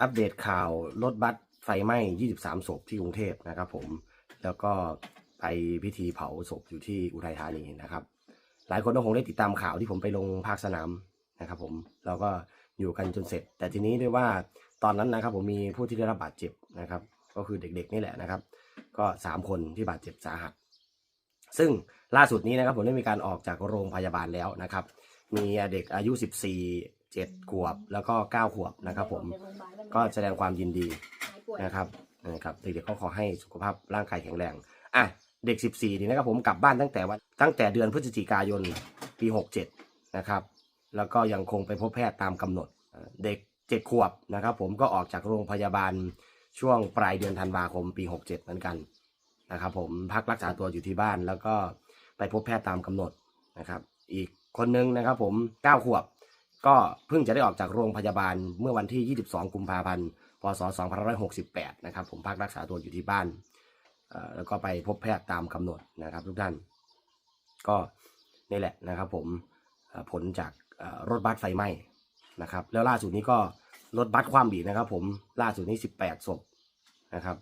อัปเดตข่าวรถบัสไฟไหม้ 23 ศพที่กรุงเทพนะครับผม แล้วก็ไปพิธีเผาศพอยู่ที่อุทัยธานีนะครับ หลายคนก็คงได้ติดตามข่าวที่ผมไปลงภาคสนามนะครับผม เราก็อยู่กันจนเสร็จ แต่ทีนี้ด้วยว่าตอนนั้นนะครับผมมีผู้ที่ได้รับบาดเจ็บนะครับ ก็คือเด็กๆนี่แหละนะครับ ก็สามคนที่บาดเจ็บสาหัส ซึ่งล่าสุดนี้นะครับผมได้มีการออกจากโรงพยาบาลแล้วนะครับ มีเด็กอายุ 14 7 ขวบแล้วก็ 9 ขวบนะครับผม ก็แสดงความยินดีนะครับนะครับเด็กๆก็ขอให้สุขภาพร่างกายแข็งแรงอะเด็ก 14นี่นะครับผมกลับบ้านตั้งแต่วันตั้งแต่เดือนพฤศจิกายนปี 67 นะครับ แล้วก็ยังคงไปพบแพทย์ตามกำหนดเอ่อเด็ก 7 ขวบนะครับ ผมก็ออกจากโรงพยาบาลช่วงปลายเดือนธันวาคมปี 67 เหมือนกันนะครับผมพักรักษาตัวอยู่ที่บ้านแล้วก็ไปพบแพทย์ตามกำหนดนะครับ อีกคนนึงนะครับผม 9 ขวบ ก็เพิ่งจะได้ออกจากโรงพยาบาลเมื่อวันที่ 22 กุมภาพันธ์ พศ 2568 นะครับ ผมพักรักษาตัวอยู่ที่บ้าน แล้วก็ไปพบแพทย์ตามกำหนดนะครับ ทุกท่าน ก็นี่แหละนะครับ ผมผลจากรถบัสไฟไหม้นะครับ แล้วล่าสุดนี้ก็รถบัสความบีนะครับ ผมล่าสุดนี้ 18ศพนะครับ